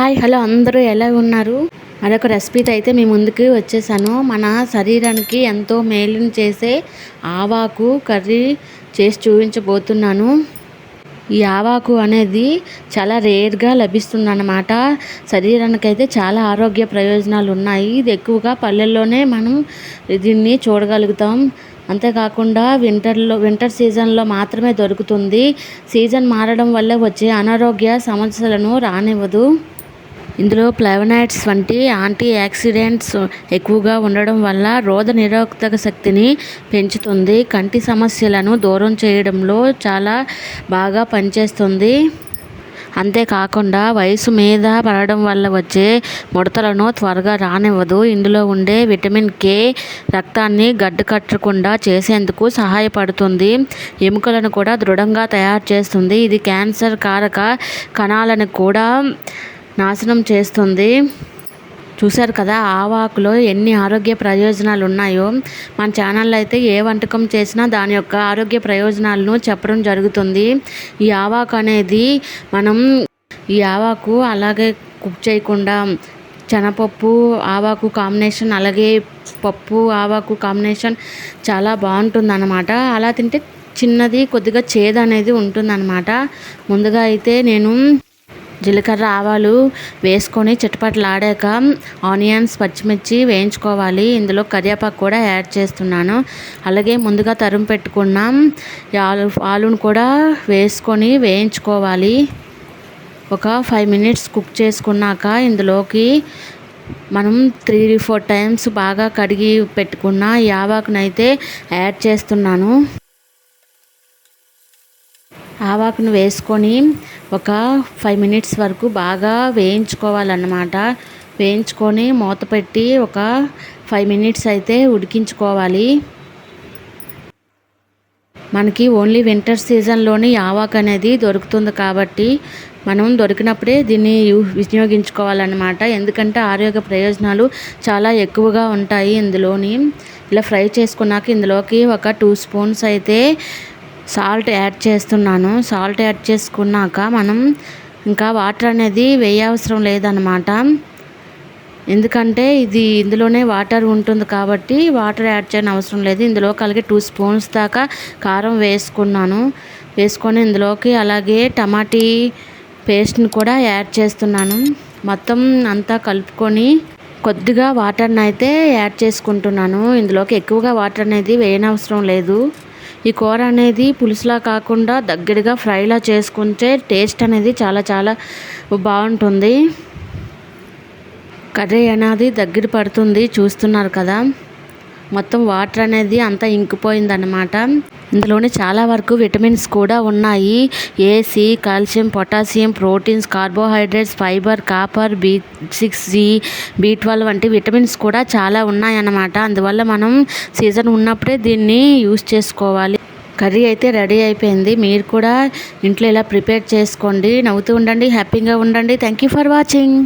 Hi hello అందరూ ఎలా ఉన్నారు? మరొక రెసిపీతో అయితే మీ ముందుకు వచ్చేసాను. మన శరీరానికి ఎంతో మేలుని చేసే ఆవాకు కర్రీ చేసి చూపించబోతున్నాను. ఈ ఆవాకు అనేది చాలా రేర్గా లభిస్తుంది అన్నమాట శరీరానికి అయితే చాలా ఆరోగ్య ప్రయోజనాలు ఉన్నాయి. ఇది ఎక్కువగా పల్లెల్లోనే మనం దీన్ని చూడగలుగుతాం. అంతేకాకుండా వింటర్లో వింటర్ సీజన్లో మాత్రమే దొరుకుతుంది. సీజన్ మారడం వల్ల వచ్చే అనారోగ్య సమస్యలను రానివ్వదు. ఇందులో ప్లెవనైడ్స్ వంటి యాంటీ యాక్సిడెంట్స్ ఎక్కువగా ఉండడం వల్ల రోగ నిరోధక శక్తిని పెంచుతుంది. కంటి సమస్యలను దూరం చేయడంలో చాలా బాగా పనిచేస్తుంది. అంతేకాకుండా వయసు మీద పడడం వల్ల వచ్చే ముడతలను త్వరగా రానివ్వదు. ఇందులో ఉండే విటమిన్ కే రక్తాన్ని గడ్డకట్టకుండా చేసేందుకు సహాయపడుతుంది. ఎముకలను కూడా దృఢంగా తయారు చేస్తుంది. ఇది క్యాన్సర్ కారక కణాలను కూడా నాశనం చేస్తుంది. చూశారు కదా ఆవాకులో ఎన్ని ఆరోగ్య ప్రయోజనాలు ఉన్నాయో మన ఛానల్లో అయితే ఏ వంటకం చేసినా దాని యొక్క ఆరోగ్య ప్రయోజనాలను చెప్పడం జరుగుతుంది. ఈ ఆవాకు అనేది మనం ఈ ఆవాకు అలాగే కుక్ చేయకుండా శనపప్పు ఆవాకు కాంబినేషన్ అలాగే పప్పు ఆవాకు కాంబినేషన్ చాలా బాగుంటుంది అలా తింటే చిన్నది కొద్దిగా చేదు అనేది ఉంటుందన్నమాట. ముందుగా అయితే నేను జీలకర్ర ఆవాలు వేసుకొని చిటపటలాడాక ఆనియన్స్ పచ్చిమిర్చి వేయించుకోవాలి. ఇందులో కరివేపాకు కూడా యాడ్ చేస్తున్నాను. అలాగే ముందుగా తరుము పెట్టుకున్న ఆలు ఆలును కూడా వేసుకొని వేయించుకోవాలి. ఒక ఫైవ్ మినిట్స్ కుక్ చేసుకున్నాక ఇందులోకి మనం త్రీ ఫోర్ టైమ్స్ బాగా కడిగి పెట్టుకున్న యావాకునైతే యాడ్ చేస్తున్నాను. ఆవాకును వేసుకొని ఒక ఫైవ్ మినిట్స్ వరకు బాగా వేయించుకోవాలన్నమాట. వేయించుకొని మూత పెట్టి ఒక ఫైవ్ మినిట్స్ అయితే ఉడికించుకోవాలి. మనకి ఓన్లీ వింటర్ సీజన్లోని ఆవాక్ అనేది దొరుకుతుంది కాబట్టి మనం దొరికినప్పుడే దీన్ని వినియోగించుకోవాలన్నమాట. ఎందుకంటే ఆరోగ్య ప్రయోజనాలు చాలా ఎక్కువగా ఉంటాయి ఇందులోని. ఇలా ఫ్రై చేసుకున్నాక ఇందులోకి ఒక టూ స్పూన్స్ అయితే సాల్ట్ యాడ్ చేస్తున్నాను. సాల్ట్ యాడ్ చేసుకున్నాక మనం ఇంకా వాటర్ అనేది వేయవసరం లేదనమాట ఎందుకంటే ఇది ఇందులోనే వాటర్ ఉంటుంది కాబట్టి వాటర్ యాడ్ చేయని అవసరం లేదు. ఇందులో కలిగి టూ స్పూన్స్ దాకా కారం వేసుకున్నాను. వేసుకొని ఇందులోకి అలాగే టమాటీ పేస్ట్ని కూడా యాడ్ చేస్తున్నాను. మొత్తం అంతా కలుపుకొని కొద్దిగా వాటర్ని అయితే యాడ్ చేసుకుంటున్నాను. ఇందులోకి ఎక్కువగా వాటర్ అనేది వేయనవసరం లేదు. ఈ కూర అనేది పులుసులా కాకుండా దగ్గరగా ఫ్రైలా చేసుకుంటే టేస్ట్ అనేది చాలా చాలా బాగుంటుంది. కర్రీ అనేది దగ్గర పడుతుంది చూస్తున్నారు కదా. మొత్తం వాటర్ అనేది అంతా ఇంకిపోయిందన్నమాట. ఇందులోనే చాలా వరకు విటమిన్స్ కూడా ఉన్నాయి. A C calcium potassium proteins carbohydrates fibre copper B six G B twelve వంటి విటమిన్స్ కూడా చాలా ఉన్నాయన్నమాట. అందువల్ల మనం సీజన్ ఉన్నప్పుడే దీన్ని యూస్ చేసుకోవాలి. కర్రీ అయితే రెడీ అయిపోయింది. మీరు కూడా ఇంట్లో ఇలా ప్రిపేర్ చేసుకోండి. నవ్వుతూ ఉండండి. హ్యాపీగా ఉండండి. Thank you for watching